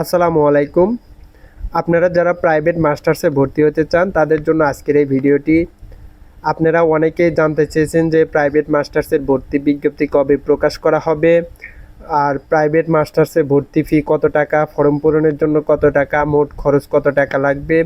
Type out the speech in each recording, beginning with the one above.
আসসালামু আলাইকুম। আপনারা যারা প্রাইভেট মাস্টার্সে ভর্তি হতে চান, তাদের জন্য আজকের এই ভিডিওটি। আপনারা অনেকেই জানতে চেয়েছেন যে প্রাইভেট মাস্টার্সের ভর্তি বিজ্ঞপ্তি কবে প্রকাশ করা হবে। আর প্রাইভেট মাস্টার্সে ভর্তি ফি কত টাকা? ফর্ম পূরণের জন্য কত টাকা? মোট খরচ কত টাকা লাগবে?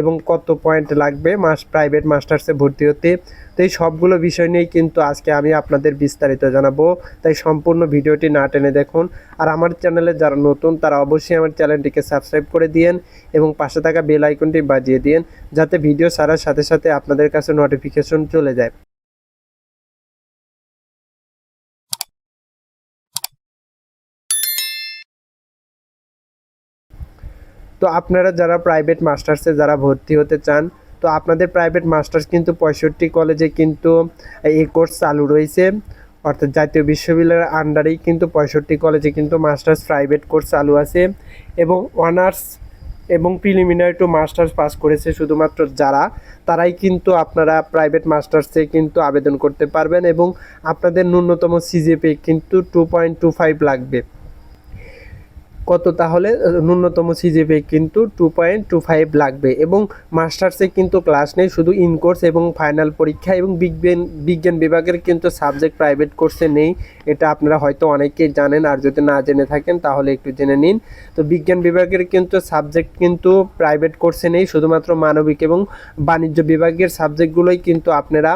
এবং কত পয়েন্ট লাগবে মাস প্রাইভেট মাস্টার্সে ভর্তি হতে? তো এই সবগুলো বিষয় নিয়েই কিন্তু আজকে আমি আপনাদের বিস্তারিত জানাব। তাই সম্পূর্ণ ভিডিওটি না টেনে দেখুন। আর আমার চ্যানেলে যারা নতুন, তারা অবশ্যই আমার চ্যানেলটিকে সাবস্ক্রাইব করে দিয়েন এবং পাশে থাকা বেল আইকনটি বাজিয়ে দিন যাতে ভিডিও ছাড়ার সাথে সাথে আপনাদের কাছে নোটিফিকেশন চলে যায়। তো আপনারা যারা প্রাইভেট মাস্টার্সে যারা ভর্তি হতে চান, তো আপনাদের প্রাইভেট মাস্টার্স কিন্তু পঁয়ষট্টি কলেজে কিন্তু এই কোর্স চালু রয়েছে। অর্থাৎ জাতীয় বিশ্ববিদ্যালয়ের আন্ডারেই কিন্তু পঁয়ষট্টি কলেজে কিন্তু মাস্টার্স প্রাইভেট কোর্স চালু আছে এবং অনার্স এবং প্রিলিমিনারি টু মাস্টার্স পাস করেছে শুধুমাত্র যারা, তারাই কিন্তু আপনারা প্রাইভেট মাস্টার্সে কিন্তু আবেদন করতে পারবেন এবং আপনাদের ন্যূনতম সিজিপি কিন্তু টু পয়েন্ট টু ফাইভ লাগবে। কত তাহলে ন্যূনতম সিজিপি কিন্তু টু পয়েন্ট টু ফাইভ লাগবে। এবং মাস্টার্সে কিন্তু ক্লাস নেই, শুধু ইন কোর্স এবং ফাইনাল পরীক্ষা এবং বিজ্ঞান বিজ্ঞান বিভাগের কিন্তু সাবজেক্ট প্রাইভেট কোর্সে নেই। এটা আপনারা হয়তো অনেকেই জানেন, আর যদি না জেনে থাকেন, তাহলে একটু জেনে নিন। তো বিজ্ঞান বিভাগের কিন্তু সাবজেক্ট কিন্তু প্রাইভেট কোর্সে নেই, শুধুমাত্র মানবিক এবং বাণিজ্য বিভাগের সাবজেক্টগুলোই কিন্তু আপনারা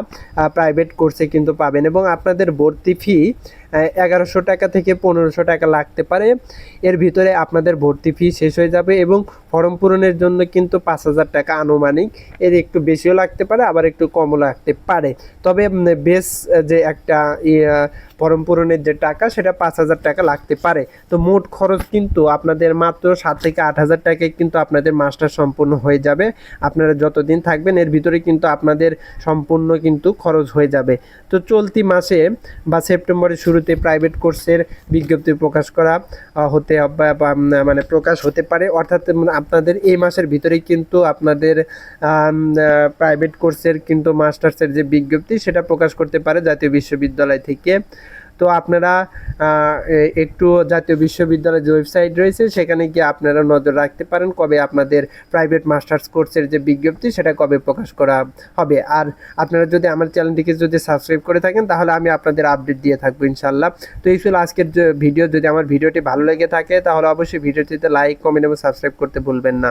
প্রাইভেট কোর্সে কিন্তু পাবেন। এবং আপনাদের ভর্তি ফি এগারোশো টাকা থেকে পনেরোশো টাকা লাগতে পারে। এর ভিতরে আপনাদের ভর্তি ফি শেষ হয়ে যাবে এবং ফর্ম পূরণের জন্য কিন্তু পাঁচ হাজার টাকা আনুমানিক। এর একটু বেশিও লাগতে পারে আবার একটু কমও লাগতে পারে। তবে বেশ যে একটা ইয়ে, ফর্ম পূরণের যে টাকা সেটা পাঁচ হাজার টাকা লাগতে পারে। তো মোট খরচ কিন্তু আপনাদের মাত্র সাত থেকে আট হাজার টাকায় কিন্তু আপনাদের মাস্টার সম্পূর্ণ হয়ে যাবে। আপনারা যতদিন থাকবেন এর ভিতরে কিন্তু আপনাদের সম্পূর্ণ কিন্তু খরচ হয়ে যাবে। তো চলতি মাসে বা সেপ্টেম্বরের শুরুতে প্রাইভেট কোর্সের বিজ্ঞপ্তি প্রকাশ করা হতে মানে প্রকাশ হতে পারে। অর্থাৎ আপনাদের এই মাসের ভিতরেই কিন্তু আপনাদের প্রাইভেট কোর্সের কিন্তু মাস্টার্সের যে বিজ্ঞপ্তি, সেটা প্রকাশ করতে পারে জাতীয় বিশ্ববিদ্যালয় থেকে। তো আপনারা একটু জাতীয় বিশ্ববিদ্যালয়ের যে ওয়েবসাইট রয়েছে, সেখানে গিয়ে আপনারা নজর রাখতে পারেন কবে আপনাদের প্রাইভেট মাস্টার্স কোর্সের যে বিজ্ঞপ্তি, সেটা কবে প্রকাশ করা হবে। আর আপনারা যদি আমার চ্যানেলটিকে যদি সাবস্ক্রাইব করে থাকেন, তাহলে আমি আপনাদের আপডেট দিয়ে থাকব ইনশাল্লাহ তো এই ছিল আজকের ভিডিও যদি আমার ভিডিওটি ভালো লেগে থাকে, তাহলে অবশ্যই ভিডিওটিতে লাইক কমেন্ট এবং সাবস্ক্রাইব করতে ভুলবেন না।